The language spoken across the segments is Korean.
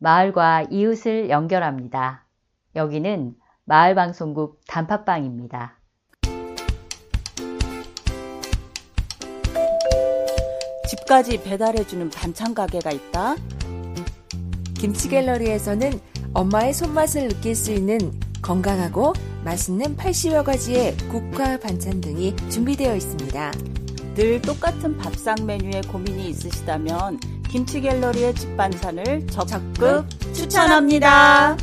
마을과 이웃을 연결합니다. 여기는 마을방송국 단팥방입니다. 집까지 배달해주는 반찬 가게가 있다. 김치 갤러리에서는 엄마의 손맛을 느낄 수 있는 건강하고 맛있는 80여 가지의 국화 반찬 등이 준비되어 있습니다. 늘 똑같은 밥상 메뉴에 고민이 있으시다면 김치 갤러리의 집반찬을 적극 추천합니다.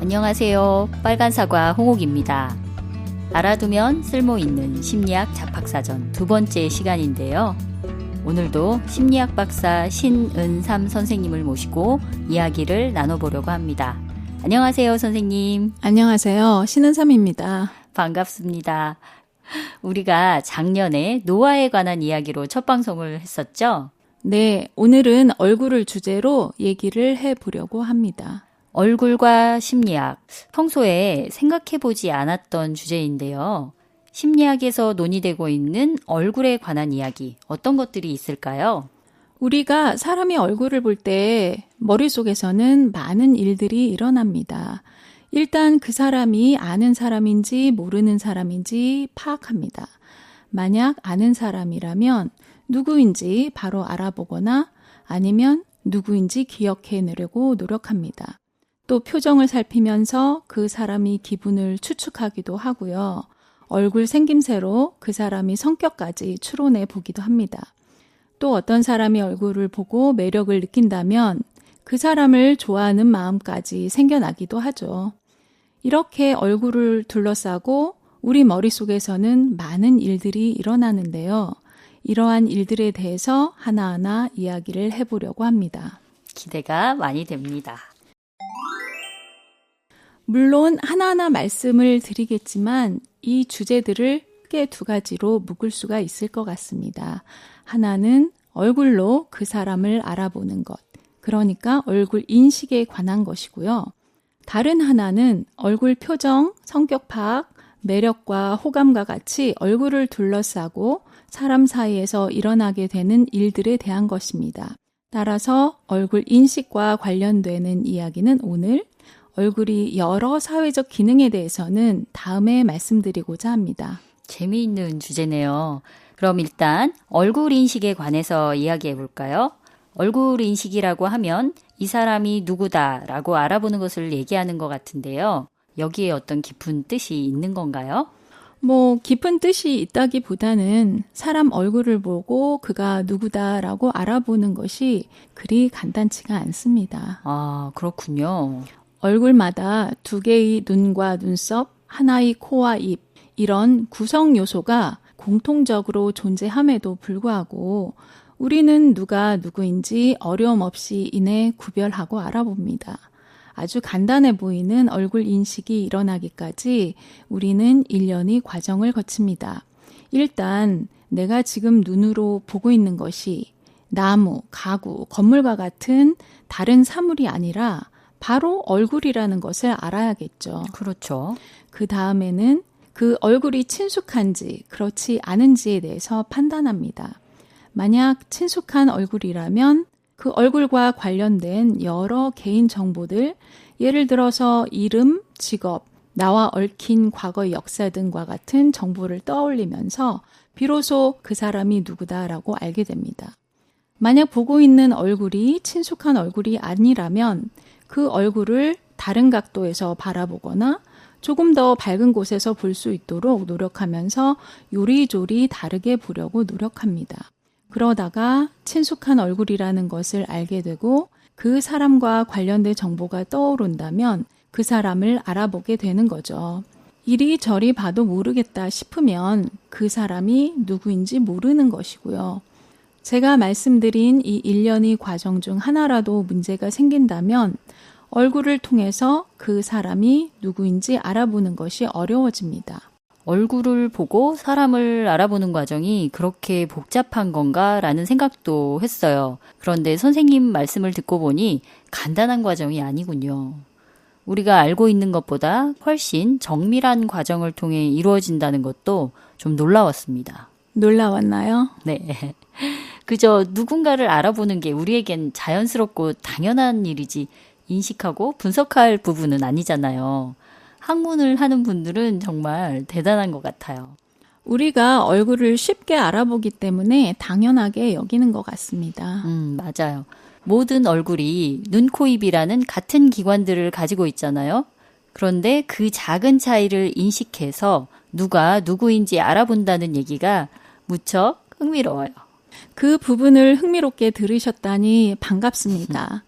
안녕하세요. 빨간 사과 홍옥입니다. 알아두면 쓸모 있는 심리학 잡학사전 두 번째 시간인데요. 오늘도 심리학 박사 신은삼 선생님을 모시고 이야기를 나눠보려고 합니다. 안녕하세요, 선생님. 안녕하세요. 신은삼입니다. 반갑습니다. 우리가 작년에 노화에 관한 이야기로 첫 방송을 했었죠? 네, 오늘은 얼굴을 주제로 얘기를 해보려고 합니다. 얼굴과 심리학. 평소에 생각해보지 않았던 주제인데요. 심리학에서 논의되고 있는 얼굴에 관한 이야기, 어떤 것들이 있을까요? 우리가 사람의 얼굴을 볼 때 머릿속에서는 많은 일들이 일어납니다. 일단 그 사람이 아는 사람인지 모르는 사람인지 파악합니다. 만약 아는 사람이라면 누구인지 바로 알아보거나 아니면 누구인지 기억해 내려고 노력합니다. 또 표정을 살피면서 그 사람이 기분을 추측하기도 하고요. 얼굴 생김새로 그 사람이 성격까지 추론해 보기도 합니다. 또 어떤 사람이 얼굴을 보고 매력을 느낀다면 그 사람을 좋아하는 마음까지 생겨나기도 하죠. 이렇게 얼굴을 둘러싸고 우리 머릿속에서는 많은 일들이 일어나는데요. 이러한 일들에 대해서 하나하나 이야기를 해보려고 합니다. 기대가 많이 됩니다. 물론 하나하나 말씀을 드리겠지만 이 주제들을 크게 두 가지로 묶을 수가 있을 것 같습니다. 하나는 얼굴로 그 사람을 알아보는 것. 그러니까 얼굴 인식에 관한 것이고요. 다른 하나는 얼굴 표정, 성격 파악, 매력과 호감과 같이 얼굴을 둘러싸고 사람 사이에서 일어나게 되는 일들에 대한 것입니다. 따라서 얼굴 인식과 관련되는 이야기는 오늘 얼굴이 여러 사회적 기능에 대해서는 다음에 말씀드리고자 합니다. 재미있는 주제네요. 그럼 일단 얼굴 인식에 관해서 이야기해 볼까요? 얼굴 인식이라고 하면 이 사람이 누구다라고 알아보는 것을 얘기하는 것 같은데요. 여기에 어떤 깊은 뜻이 있는 건가요? 뭐 깊은 뜻이 있다기 보다는 사람 얼굴을 보고 그가 누구다라고 알아보는 것이 그리 간단치가 않습니다. 아, 그렇군요. 얼굴마다 두 개의 눈과 눈썹, 하나의 코와 입, 이런 구성 요소가 공통적으로 존재함에도 불구하고 우리는 누가 누구인지 어려움 없이 이내 구별하고 알아봅니다. 아주 간단해 보이는 얼굴 인식이 일어나기까지 우리는 일련의 과정을 거칩니다. 일단 내가 지금 눈으로 보고 있는 것이 나무, 가구, 건물과 같은 다른 사물이 아니라 바로 얼굴이라는 것을 알아야겠죠. 그렇죠. 그 다음에는 그 얼굴이 친숙한지 그렇지 않은지에 대해서 판단합니다. 만약 친숙한 얼굴이라면 그 얼굴과 관련된 여러 개인 정보들, 예를 들어서 이름, 직업, 나와 얽힌 과거 역사 등과 같은 정보를 떠올리면서 비로소 그 사람이 누구다라고 알게 됩니다. 만약 보고 있는 얼굴이 친숙한 얼굴이 아니라면 그 얼굴을 다른 각도에서 바라보거나 조금 더 밝은 곳에서 볼 수 있도록 노력하면서 요리조리 다르게 보려고 노력합니다. 그러다가 친숙한 얼굴이라는 것을 알게 되고 그 사람과 관련된 정보가 떠오른다면 그 사람을 알아보게 되는 거죠. 이리저리 봐도 모르겠다 싶으면 그 사람이 누구인지 모르는 것이고요. 제가 말씀드린 이 일련의 과정 중 하나라도 문제가 생긴다면 얼굴을 통해서 그 사람이 누구인지 알아보는 것이 어려워집니다. 얼굴을 보고 사람을 알아보는 과정이 그렇게 복잡한 건가라는 생각도 했어요. 그런데 선생님 말씀을 듣고 보니 간단한 과정이 아니군요. 우리가 알고 있는 것보다 훨씬 정밀한 과정을 통해 이루어진다는 것도 좀 놀라웠습니다. 놀라웠나요? 네. 그저 누군가를 알아보는 게 우리에겐 자연스럽고 당연한 일이지 인식하고 분석할 부분은 아니잖아요. 학문을 하는 분들은 정말 대단한 것 같아요. 우리가 얼굴을 쉽게 알아보기 때문에 당연하게 여기는 것 같습니다. 음, 맞아요. 모든 얼굴이 눈, 코, 입이라는 같은 기관들을 가지고 있잖아요. 그런데 그 작은 차이를 인식해서 누가 누구인지 알아본다는 얘기가 무척 흥미로워요. 그 부분을 흥미롭게 들으셨다니 반갑습니다.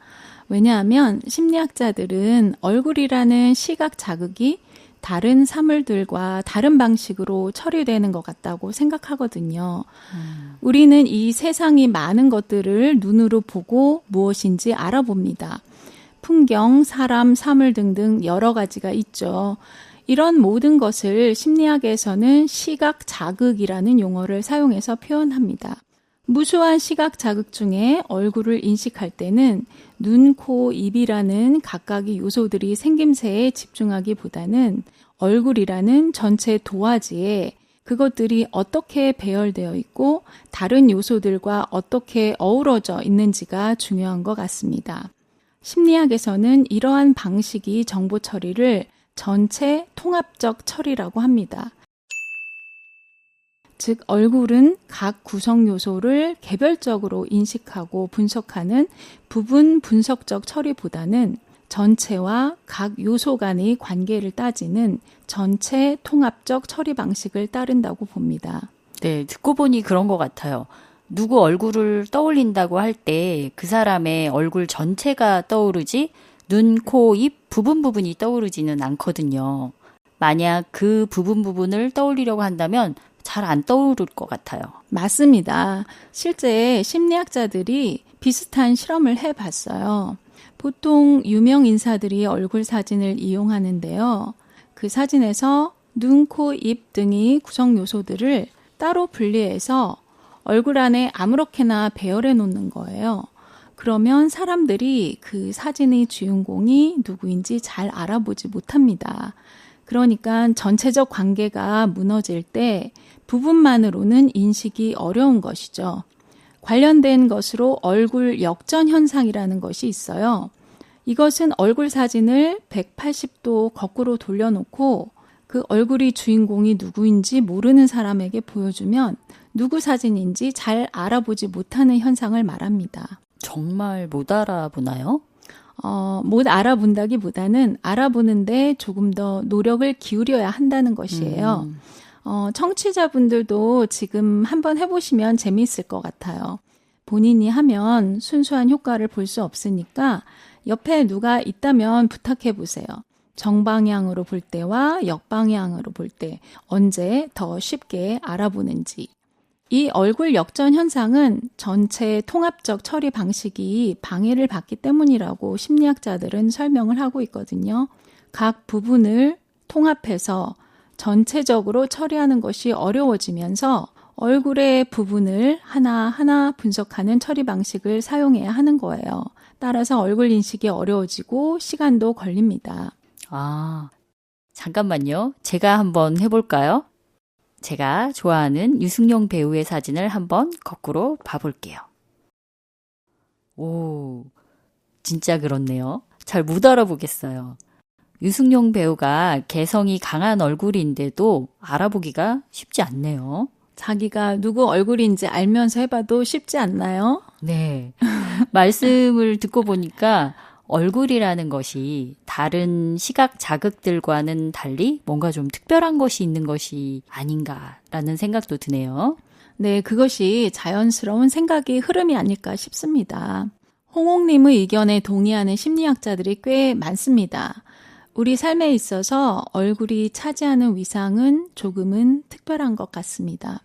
왜냐하면 심리학자들은 얼굴이라는 시각 자극이 다른 사물들과 다른 방식으로 처리되는 것 같다고 생각하거든요. 우리는 이 세상이 많은 것들을 눈으로 보고 무엇인지 알아봅니다. 풍경, 사람, 사물 등등 여러 가지가 있죠. 이런 모든 것을 심리학에서는 시각 자극이라는 용어를 사용해서 표현합니다. 무수한 시각 자극 중에 얼굴을 인식할 때는 눈, 코, 입이라는 각각의 요소들이 생김새에 집중하기보다는 얼굴이라는 전체 도화지에 그것들이 어떻게 배열되어 있고 다른 요소들과 어떻게 어우러져 있는지가 중요한 것 같습니다. 심리학에서는 이러한 방식이 정보 처리를 전체 통합적 처리라고 합니다. 즉, 얼굴은 각 구성 요소를 개별적으로 인식하고 분석하는 부분 분석적 처리보다는 전체와 각 요소 간의 관계를 따지는 전체 통합적 처리 방식을 따른다고 봅니다. 네, 듣고 보니 그런 것 같아요. 누구 얼굴을 떠올린다고 할 때 그 사람의 얼굴 전체가 떠오르지 눈, 코, 입 부분 부분이 떠오르지는 않거든요. 만약 그 부분 부분을 떠올리려고 한다면 잘 안 떠오를 것 같아요. 맞습니다. 실제 심리학자들이 비슷한 실험을 해 봤어요. 보통 유명 인사들이 얼굴 사진을 이용하는데요. 그 사진에서 눈, 코, 입 등이 구성 요소들을 따로 분리해서 얼굴 안에 아무렇게나 배열해 놓는 거예요. 그러면 사람들이 그 사진의 주인공이 누구인지 잘 알아보지 못합니다. 그러니까 전체적 관계가 무너질 때 부분만으로는 인식이 어려운 것이죠. 관련된 것으로 얼굴 역전 현상이라는 것이 있어요. 이것은 얼굴 사진을 180도 거꾸로 돌려놓고 그 얼굴이 주인공이 누구인지 모르는 사람에게 보여주면 누구 사진인지 잘 알아보지 못하는 현상을 말합니다. 정말 못 알아보나요? 어, 못 알아본다기보다는 알아보는데 조금 더 노력을 기울여야 한다는 것이에요. 음. 어, 청취자분들도 지금 한번 해보시면 재미있을 것 같아요. 본인이 하면 순수한 효과를 볼 수 없으니까 옆에 누가 있다면 부탁해 보세요. 정방향으로 볼 때와 역방향으로 볼 때 언제 더 쉽게 알아보는지. 이 얼굴 역전 현상은 전체 통합적 처리 방식이 방해를 받기 때문이라고 심리학자들은 설명을 하고 있거든요. 각 부분을 통합해서 전체적으로 처리하는 것이 어려워지면서 얼굴의 부분을 하나하나 분석하는 처리 방식을 사용해야 하는 거예요. 따라서 얼굴 인식이 어려워지고 시간도 걸립니다. 아, 잠깐만요. 제가 한번 해볼까요? 제가 좋아하는 유승용 배우의 사진을 한번 거꾸로 봐볼게요. 오, 진짜 그렇네요. 잘 못 알아보겠어요. 유승용 배우가 개성이 강한 얼굴인데도 알아보기가 쉽지 않네요. 자기가 누구 얼굴인지 알면서 해봐도 쉽지 않나요? 네. 말씀을 듣고 보니까 얼굴이라는 것이 다른 시각 자극들과는 달리 뭔가 좀 특별한 것이 있는 것이 아닌가라는 생각도 드네요. 네, 그것이 자연스러운 생각의 흐름이 아닐까 싶습니다. 홍옥님의 의견에 동의하는 심리학자들이 꽤 많습니다. 우리 삶에 있어서 얼굴이 차지하는 위상은 조금은 특별한 것 같습니다.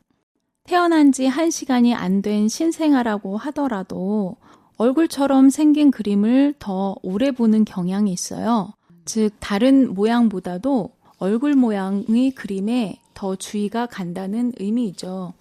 태어난 지 한 시간이 안 된 신생아라고 하더라도 얼굴처럼 생긴 그림을 더 오래 보는 경향이 있어요. 즉, 다른 모양보다도 얼굴 모양의 그림에 더 주의가 간다는 의미이죠.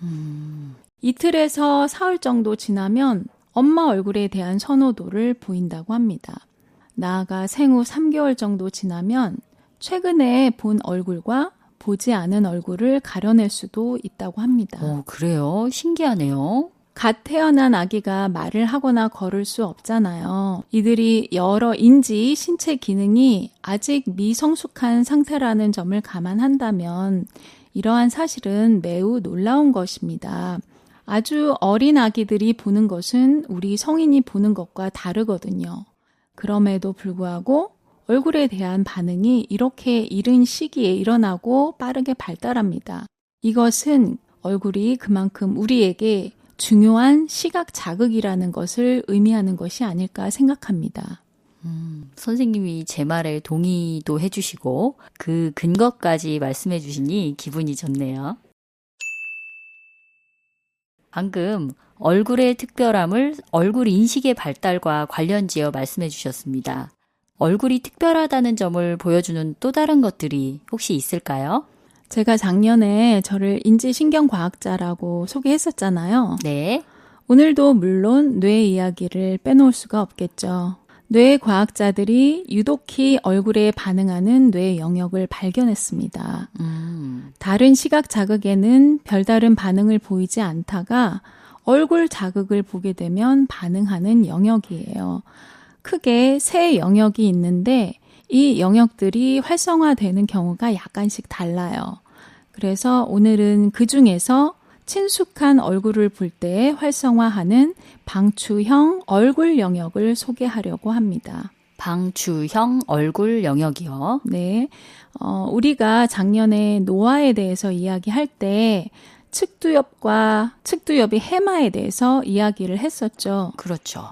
이틀에서 사흘 정도 지나면 엄마 얼굴에 대한 선호도를 보인다고 합니다. 나아가 생후 3개월 정도 지나면 최근에 본 얼굴과 보지 않은 얼굴을 가려낼 수도 있다고 합니다. 어, 그래요? 신기하네요. 갓 태어난 아기가 말을 하거나 걸을 수 없잖아요. 이들이 여러 인지 신체 기능이 아직 미성숙한 상태라는 점을 감안한다면 이러한 사실은 매우 놀라운 것입니다. 아주 어린 아기들이 보는 것은 우리 성인이 보는 것과 다르거든요. 그럼에도 불구하고 얼굴에 대한 반응이 이렇게 이른 시기에 일어나고 빠르게 발달합니다. 이것은 얼굴이 그만큼 우리에게 중요한 시각 자극이라는 것을 의미하는 것이 아닐까 생각합니다. 선생님이 제 말에 동의도 해주시고 그 근거까지 말씀해 주시니 기분이 좋네요. 방금 얼굴의 특별함을 얼굴 인식의 발달과 관련지어 말씀해 주셨습니다. 얼굴이 특별하다는 점을 보여주는 또 다른 것들이 혹시 있을까요? 제가 작년에 저를 인지신경과학자라고 소개했었잖아요. 네. 오늘도 물론 뇌 이야기를 빼놓을 수가 없겠죠. 뇌 과학자들이 유독히 얼굴에 반응하는 뇌 영역을 발견했습니다. 음, 다른 시각 자극에는 별다른 반응을 보이지 않다가 얼굴 자극을 보게 되면 반응하는 영역이에요. 크게 세 영역이 있는데 이 영역들이 활성화되는 경우가 약간씩 달라요. 그래서 오늘은 그 중에서 친숙한 얼굴을 볼 때 활성화하는 방추형 얼굴 영역을 소개하려고 합니다. 방추형 얼굴 영역이요. 네. 어, 우리가 작년에 노화에 대해서 이야기할 때 측두엽과 측두엽의 해마에 대해서 이야기를 했었죠. 그렇죠.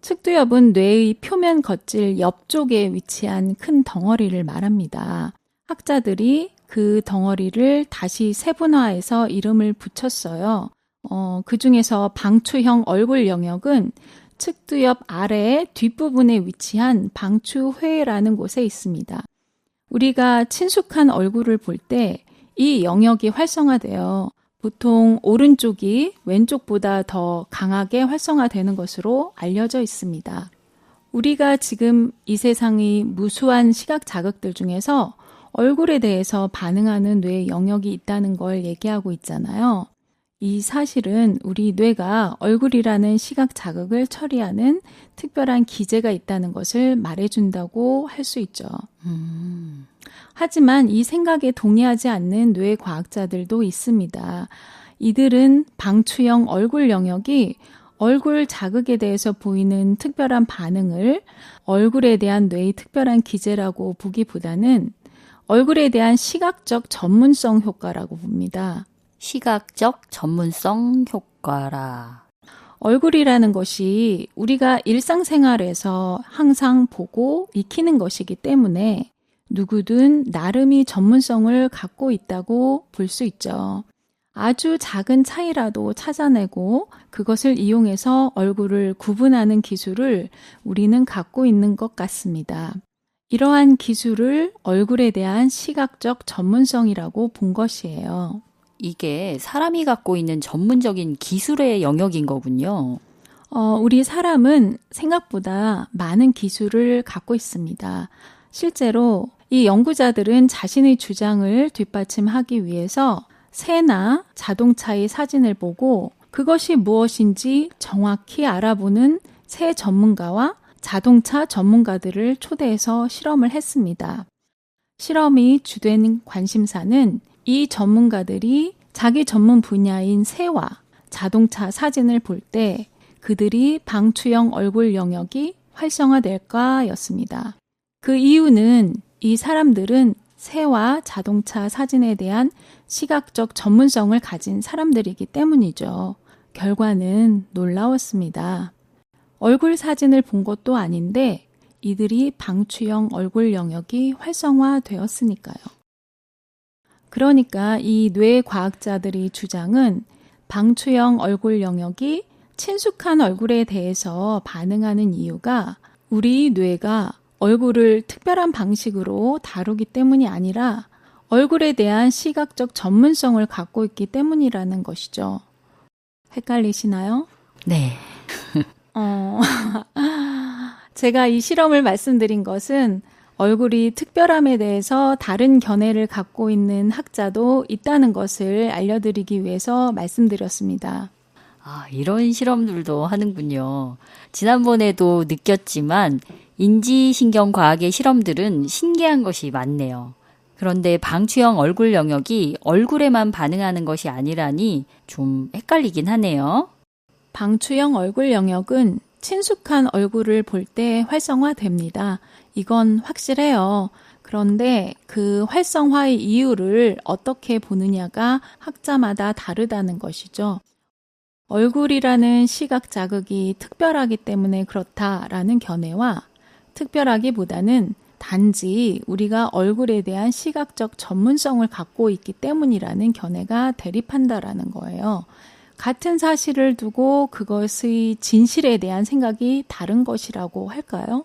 측두엽은 뇌의 표면 겉질 옆쪽에 위치한 큰 덩어리를 말합니다. 학자들이 그 덩어리를 다시 세분화해서 이름을 붙였어요. 어, 그 중에서 방추형 얼굴 영역은 측두엽 아래 뒷부분에 위치한 방추회라는 곳에 있습니다. 우리가 친숙한 얼굴을 볼 때 이 영역이 활성화되어 보통 오른쪽이 왼쪽보다 더 강하게 활성화되는 것으로 알려져 있습니다. 우리가 지금 이 세상의 무수한 시각 자극들 중에서 얼굴에 대해서 반응하는 뇌 영역이 있다는 걸 얘기하고 있잖아요. 이 사실은 우리 뇌가 얼굴이라는 시각 자극을 처리하는 특별한 기제가 있다는 것을 말해준다고 할 수 있죠. 하지만 이 생각에 동의하지 않는 뇌 과학자들도 있습니다. 이들은 방추형 얼굴 영역이 얼굴 자극에 대해서 보이는 특별한 반응을 얼굴에 대한 뇌의 특별한 기제라고 보기보다는 얼굴에 대한 시각적 전문성 효과라고 봅니다. 시각적 전문성 효과라. 얼굴이라는 것이 우리가 일상생활에서 항상 보고 익히는 것이기 때문에 누구든 나름의 전문성을 갖고 있다고 볼 수 있죠. 아주 작은 차이라도 찾아내고 그것을 이용해서 얼굴을 구분하는 기술을 우리는 갖고 있는 것 같습니다. 이러한 기술을 얼굴에 대한 시각적 전문성이라고 본 것이에요. 이게 사람이 갖고 있는 전문적인 기술의 영역인 거군요. 어, 우리 사람은 생각보다 많은 기술을 갖고 있습니다. 실제로 이 연구자들은 자신의 주장을 뒷받침하기 위해서 새나 자동차의 사진을 보고 그것이 무엇인지 정확히 알아보는 새 전문가와 자동차 전문가들을 초대해서 실험을 했습니다. 실험이 주된 관심사는 이 전문가들이 자기 전문 분야인 새와 자동차 사진을 볼 때 그들이 방추형 얼굴 영역이 활성화될까 였습니다. 그 이유는 이 사람들은 새와 자동차 사진에 대한 시각적 전문성을 가진 사람들이기 때문이죠. 결과는 놀라웠습니다. 얼굴 사진을 본 것도 아닌데 이들이 방추형 얼굴 영역이 활성화되었으니까요. 그러니까 이 뇌 과학자들이 주장은 방추형 얼굴 영역이 친숙한 얼굴에 대해서 반응하는 이유가 우리 뇌가 얼굴을 특별한 방식으로 다루기 때문이 아니라 얼굴에 대한 시각적 전문성을 갖고 있기 때문이라는 것이죠. 헷갈리시나요? 네. 어, 제가 이 실험을 말씀드린 것은 얼굴이 특별함에 대해서 다른 견해를 갖고 있는 학자도 있다는 것을 알려드리기 위해서 말씀드렸습니다. 아, 이런 실험들도 하는군요. 지난번에도 느꼈지만 인지신경 과학의 실험들은 신기한 것이 많네요. 그런데 방추형 얼굴 영역이 얼굴에만 반응하는 것이 아니라니 좀 헷갈리긴 하네요. 방추형 얼굴 영역은 친숙한 얼굴을 볼 때 활성화됩니다. 이건 확실해요. 그런데 그 활성화의 이유를 어떻게 보느냐가 학자마다 다르다는 것이죠. 얼굴이라는 시각 자극이 특별하기 때문에 그렇다라는 견해와 특별하기보다는 단지 우리가 얼굴에 대한 시각적 전문성을 갖고 있기 때문이라는 견해가 대립한다라는 거예요. 같은 사실을 두고 그것의 진실에 대한 생각이 다른 것이라고 할까요?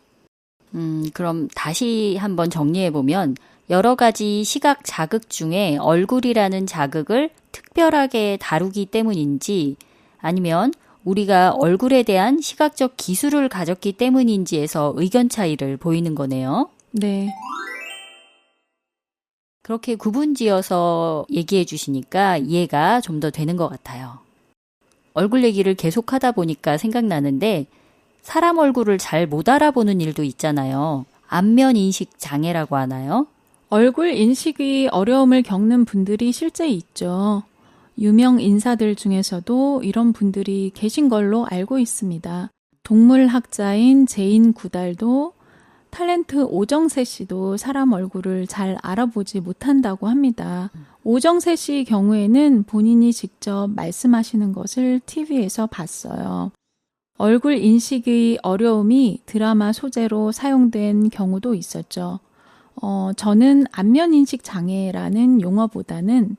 음, 그럼 다시 한번 정리해 보면 여러 가지 시각 자극 중에 얼굴이라는 자극을 특별하게 다루기 때문인지 아니면 우리가 얼굴에 대한 시각적 기술을 가졌기 때문인지에서 의견 차이를 보이는 거네요. 네. 그렇게 구분 지어서 얘기해 주시니까 이해가 좀 더 되는 것 같아요. 얼굴 얘기를 계속 하다 보니까 생각나는데 사람 얼굴을 잘 못 알아보는 일도 있잖아요. 안면 인식 장애라고 하나요? 얼굴 인식이 어려움을 겪는 분들이 실제 있죠. 유명 인사들 중에서도 이런 분들이 계신 걸로 알고 있습니다. 동물학자인 제인 구달도 탤런트 오정세 씨도 사람 얼굴을 잘 알아보지 못한다고 합니다. 오정세 씨 경우에는 본인이 직접 말씀하시는 것을 TV에서 봤어요. 얼굴 인식의 어려움이 드라마 소재로 사용된 경우도 있었죠. 어, 저는 안면 인식 장애라는 용어보다는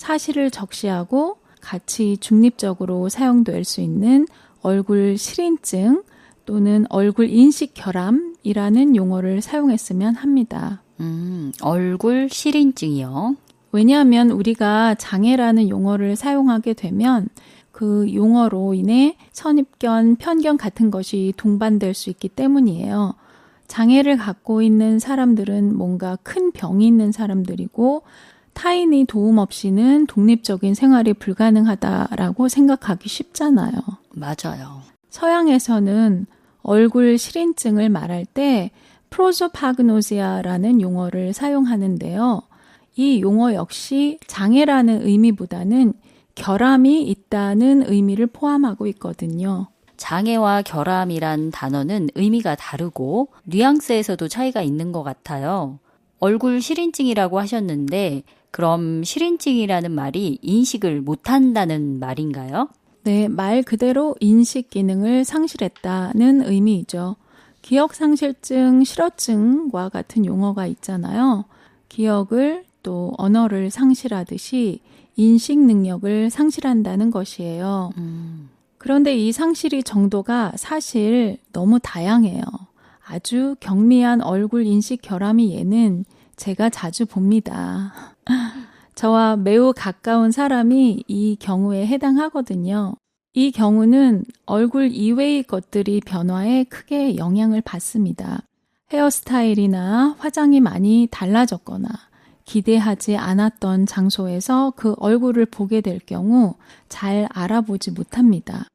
사실을 적시하고 같이 중립적으로 사용될 수 있는 얼굴 실인증 또는 얼굴 인식 결함이라는 용어를 사용했으면 합니다. 음, 얼굴 실인증이요. 왜냐하면 우리가 장애라는 용어를 사용하게 되면 그 용어로 인해 선입견, 편견 같은 것이 동반될 수 있기 때문이에요. 장애를 갖고 있는 사람들은 뭔가 큰 병이 있는 사람들이고 타인의 도움 없이는 독립적인 생활이 불가능하다라고 생각하기 쉽잖아요. 맞아요. 서양에서는 얼굴 실인증을 말할 때 프로소파그노시아라는 용어를 사용하는데요. 이 용어 역시 장애라는 의미보다는 결함이 있다는 의미를 포함하고 있거든요. 장애와 결함이란 단어는 의미가 다르고 뉘앙스에서도 차이가 있는 것 같아요. 얼굴 실인증이라고 하셨는데 그럼 실인증이라는 말이 인식을 못한다는 말인가요? 네, 말 그대로 인식 기능을 상실했다는 의미이죠. 기억 상실증, 실어증과 같은 용어가 있잖아요. 기억을 또 언어를 상실하듯이 인식 능력을 상실한다는 것이에요. 음. 그런데 이 상실의 정도가 사실 너무 다양해요. 아주 경미한 얼굴 인식 결함이 얘는 제가 자주 봅니다. 저와 매우 가까운 사람이 이 경우에 해당하거든요. 이 경우는 얼굴 이외의 것들이 변화에 크게 영향을 받습니다. 헤어스타일이나 화장이 많이 달라졌거나 기대하지 않았던 장소에서 그 얼굴을 보게 될 경우 잘 알아보지 못합니다.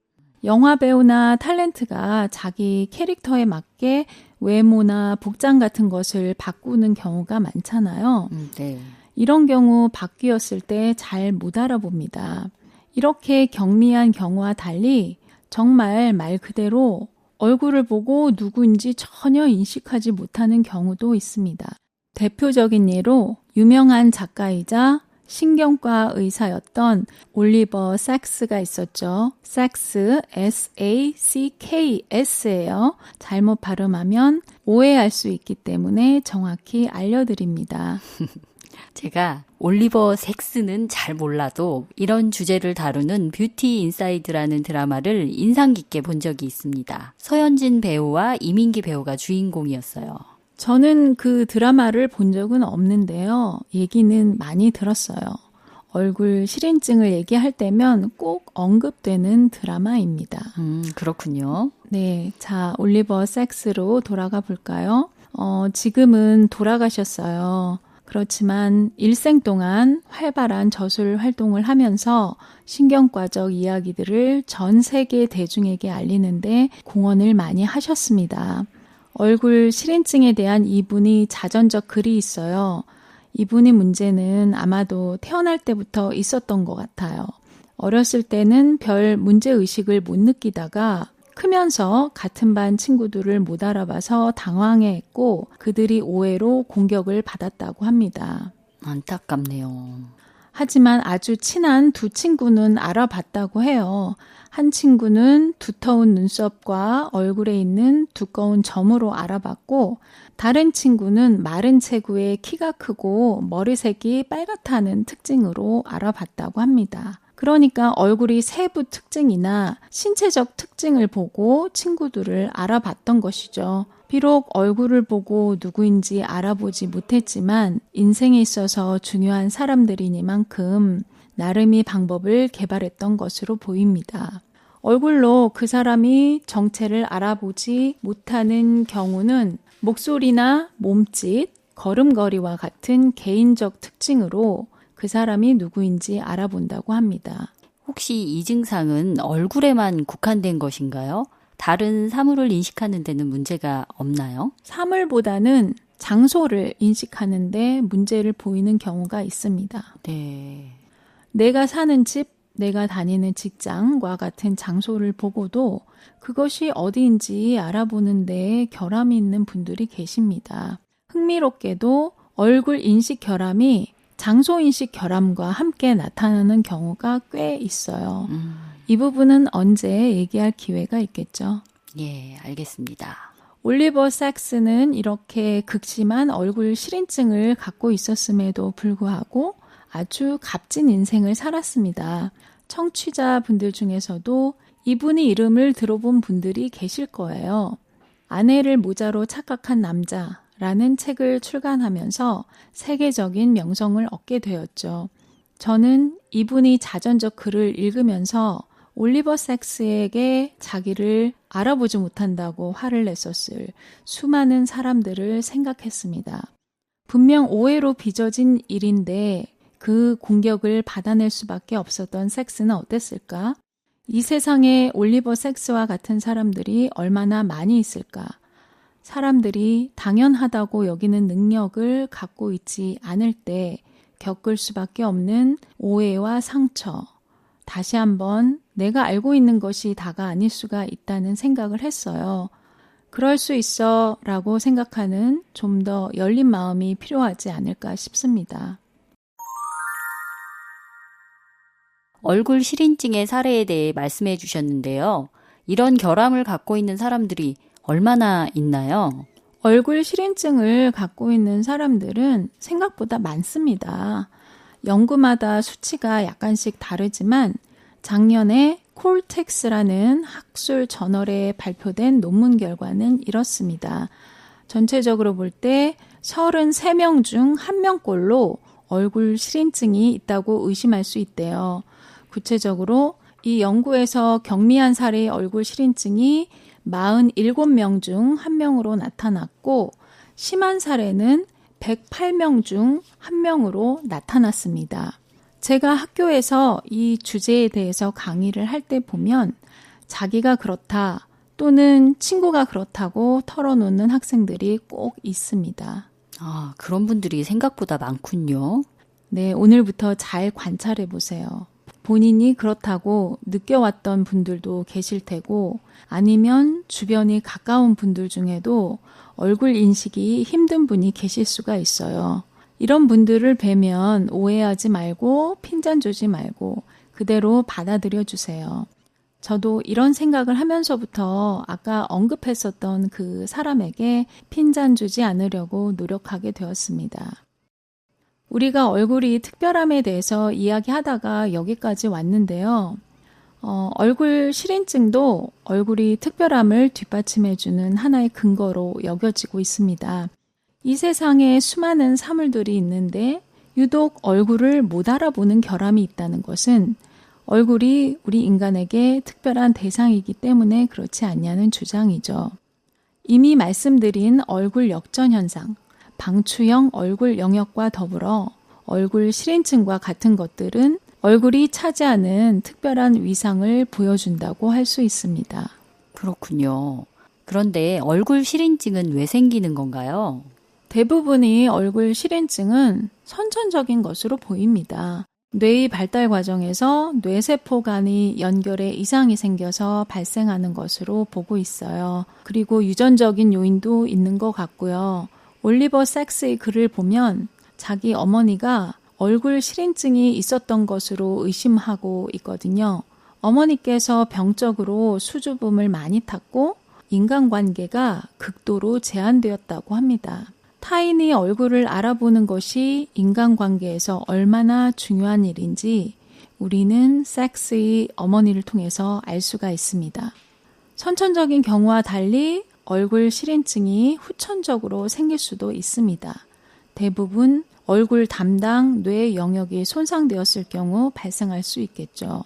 영화 배우나 탤런트가 자기 캐릭터에 맞게 외모나 복장 같은 것을 바꾸는 경우가 많잖아요. 음, 네. 이런 경우 바뀌었을 때 잘 못 알아봅니다. 이렇게 경미한 경우와 달리 정말 말 그대로 얼굴을 보고 누구인지 전혀 인식하지 못하는 경우도 있습니다. 대표적인 예로 유명한 작가이자 신경과 의사였던 올리버 삭스가 있었죠. 삭스, S-A-C-K-S예요. 잘못 발음하면 오해할 수 있기 때문에 정확히 알려드립니다. 제가 올리버 섹스는 잘 몰라도 이런 주제를 다루는 뷰티 인사이드라는 드라마를 인상 깊게 본 적이 있습니다. 서현진 배우와 이민기 배우가 주인공이었어요. 저는 그 드라마를 본 적은 없는데요. 얘기는 많이 들었어요. 얼굴 실인증을 얘기할 때면 꼭 언급되는 드라마입니다. 음, 그렇군요. 네. 자, 올리버 섹스로 돌아가 볼까요? 어, 지금은 돌아가셨어요. 그렇지만 일생 동안 활발한 저술 활동을 하면서 신경과적 이야기들을 전 세계 대중에게 알리는데 공헌을 많이 하셨습니다. 얼굴 실인증에 대한 이분이 자전적 글이 있어요. 이분의 문제는 아마도 태어날 때부터 있었던 것 같아요. 어렸을 때는 별 문제의식을 못 느끼다가 크면서 같은 반 친구들을 못 알아봐서 당황해 했고 그들이 오해로 공격을 받았다고 합니다. 안타깝네요. 하지만 아주 친한 두 친구는 알아봤다고 해요. 한 친구는 두터운 눈썹과 얼굴에 있는 두꺼운 점으로 알아봤고, 다른 친구는 마른 체구에 키가 크고 머리색이 빨갛다는 특징으로 알아봤다고 합니다. 그러니까 얼굴이 세부 특징이나 신체적 특징을 보고 친구들을 알아봤던 것이죠. 비록 얼굴을 보고 누구인지 알아보지 못했지만 인생에 있어서 중요한 사람들이니만큼 나름의 방법을 개발했던 것으로 보입니다. 얼굴로 그 사람이 정체를 알아보지 못하는 경우는 목소리나 몸짓, 걸음걸이와 같은 개인적 특징으로 그 사람이 누구인지 알아본다고 합니다. 혹시 이 증상은 얼굴에만 국한된 것인가요? 다른 사물을 인식하는 데는 문제가 없나요? 사물보다는 장소를 인식하는데 문제를 보이는 경우가 있습니다. 네. 내가 사는 집, 내가 다니는 직장과 같은 장소를 보고도 그것이 어디인지 알아보는데 결함이 있는 분들이 계십니다. 흥미롭게도 얼굴 인식 결함이 장소 인식 결함과 함께 나타나는 경우가 꽤 있어요. 음, 이 부분은 언제 얘기할 기회가 있겠죠. 예, 알겠습니다. 올리버 삭스는 이렇게 극심한 얼굴 실인증을 갖고 있었음에도 불구하고 아주 값진 인생을 살았습니다. 청취자 분들 중에서도 이분의 이름을 들어본 분들이 계실 거예요. 아내를 모자로 착각한 남자 라는 책을 출간하면서 세계적인 명성을 얻게 되었죠. 저는 이분이 자전적 글을 읽으면서 올리버 섹스에게 자기를 알아보지 못한다고 화를 냈었을 수많은 사람들을 생각했습니다. 분명 오해로 빚어진 일인데 그 공격을 받아낼 수밖에 없었던 섹스는 어땠을까? 이 세상에 올리버 섹스와 같은 사람들이 얼마나 많이 있을까? 사람들이 당연하다고 여기는 능력을 갖고 있지 않을 때 겪을 수밖에 없는 오해와 상처. 다시 한번 내가 알고 있는 것이 다가 아닐 수가 있다는 생각을 했어요. 그럴 수 있어 라고 생각하는 좀 더 열린 마음이 필요하지 않을까 싶습니다. 얼굴 실인증의 사례에 대해 말씀해 주셨는데요. 이런 결함을 갖고 있는 사람들이 얼마나 있나요? 얼굴 실인증을 갖고 있는 사람들은 생각보다 많습니다. 연구마다 수치가 약간씩 다르지만 작년에 콜텍스라는 학술 저널에 발표된 논문 결과는 이렇습니다. 전체적으로 볼 때 33명 중 1명꼴로 얼굴 실인증이 있다고 의심할 수 있대요. 구체적으로 이 연구에서 경미한 사례의 얼굴 실인증이 47명 중 1명으로 나타났고 심한 사례는 108명 중 1명으로 나타났습니다. 제가 학교에서 이 주제에 대해서 강의를 할 때 보면 자기가 그렇다 또는 친구가 그렇다고 털어놓는 학생들이 꼭 있습니다. 아, 그런 분들이 생각보다 많군요. 네, 오늘부터 잘 관찰해 보세요. 본인이 그렇다고 느껴왔던 분들도 계실 테고 아니면 주변이 가까운 분들 중에도 얼굴 인식이 힘든 분이 계실 수가 있어요. 이런 분들을 뵈면 오해하지 말고 핀잔 주지 말고 그대로 받아들여 주세요. 저도 이런 생각을 하면서부터 아까 언급했었던 그 사람에게 핀잔 주지 않으려고 노력하게 되었습니다. 우리가 얼굴이 특별함에 대해서 이야기하다가 여기까지 왔는데요. 어, 얼굴 실인증도 얼굴이 특별함을 뒷받침해주는 하나의 근거로 여겨지고 있습니다. 이 세상에 수많은 사물들이 있는데 유독 얼굴을 못 알아보는 결함이 있다는 것은 얼굴이 우리 인간에게 특별한 대상이기 때문에 그렇지 않냐는 주장이죠. 이미 말씀드린 얼굴 역전 현상, 방추형 얼굴 영역과 더불어 얼굴 실행증과 같은 것들은 얼굴이 차지하는 특별한 위상을 보여준다고 할 수 있습니다. 그렇군요. 그런데 얼굴 실인증은 왜 생기는 건가요? 대부분의 얼굴 실행증은 선천적인 것으로 보입니다. 뇌의 발달 과정에서 뇌세포 간의 연결에 이상이 생겨서 발생하는 것으로 보고 있어요. 그리고 유전적인 요인도 있는 것 같고요. 올리버 섹스의 글을 보면 자기 어머니가 얼굴 실행증이 있었던 것으로 의심하고 있거든요. 어머니께서 병적으로 수주붐을 많이 탔고 인간관계가 극도로 제한되었다고 합니다. 타인의 얼굴을 알아보는 것이 인간관계에서 얼마나 중요한 일인지 우리는 섹스의 어머니를 통해서 알 수가 있습니다. 선천적인 경우와 달리 얼굴 실행증이 후천적으로 생길 수도 있습니다. 대부분 얼굴 담당 뇌 영역이 손상되었을 경우 발생할 수 있겠죠.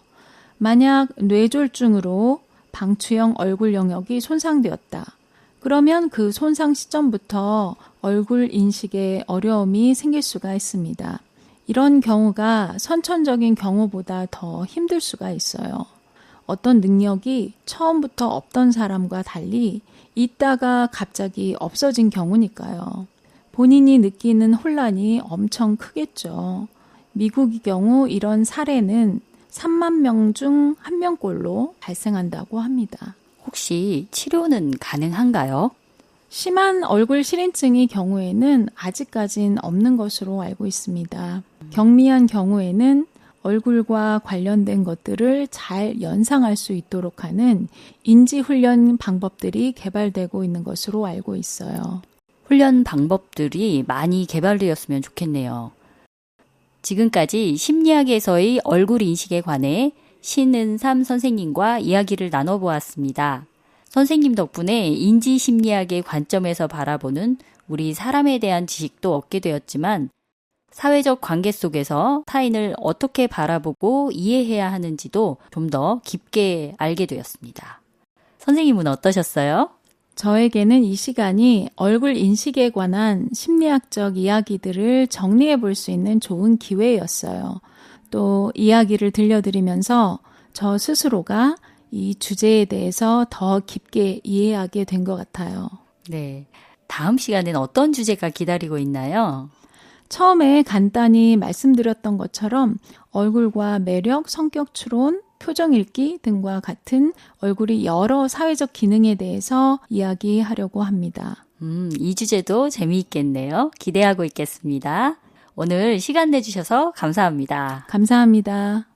만약 뇌졸중으로 방추형 얼굴 영역이 손상되었다. 그러면 그 손상 시점부터 얼굴 인식에 어려움이 생길 수가 있습니다. 이런 경우가 선천적인 경우보다 더 힘들 수가 있어요. 어떤 능력이 처음부터 없던 사람과 달리 있다가 갑자기 없어진 경우니까요. 본인이 느끼는 혼란이 엄청 크겠죠. 미국의 경우 이런 사례는 3만 명중한 명꼴로 발생한다고 합니다. 혹시 치료는 가능한가요? 심한 얼굴 실인증의 경우에는 아직까진 없는 것으로 알고 있습니다. 경미한 경우에는 얼굴과 관련된 것들을 잘 연상할 수 있도록 하는 인지 훈련 방법들이 개발되고 있는 것으로 알고 있어요. 훈련 방법들이 많이 개발되었으면 좋겠네요. 지금까지 심리학에서의 얼굴 인식에 관해 신은삼 선생님과 이야기를 나눠보았습니다. 선생님 덕분에 인지 심리학의 관점에서 바라보는 우리 사람에 대한 지식도 얻게 되었지만 사회적 관계 속에서 타인을 어떻게 바라보고 이해해야 하는지도 좀 더 깊게 알게 되었습니다. 선생님은 어떠셨어요? 저에게는 이 시간이 얼굴 인식에 관한 심리학적 이야기들을 정리해 볼 수 있는 좋은 기회였어요. 또 이야기를 들려드리면서 저 스스로가 이 주제에 대해서 더 깊게 이해하게 된 것 같아요. 네. 다음 시간엔 어떤 주제가 기다리고 있나요? 처음에 간단히 말씀드렸던 것처럼 얼굴과 매력, 성격 추론, 표정 읽기 등과 같은 얼굴이 여러 사회적 기능에 대해서 이야기하려고 합니다. 음, 이 주제도 재미있겠네요. 기대하고 있겠습니다. 오늘 시간 내주셔서 감사합니다. 감사합니다.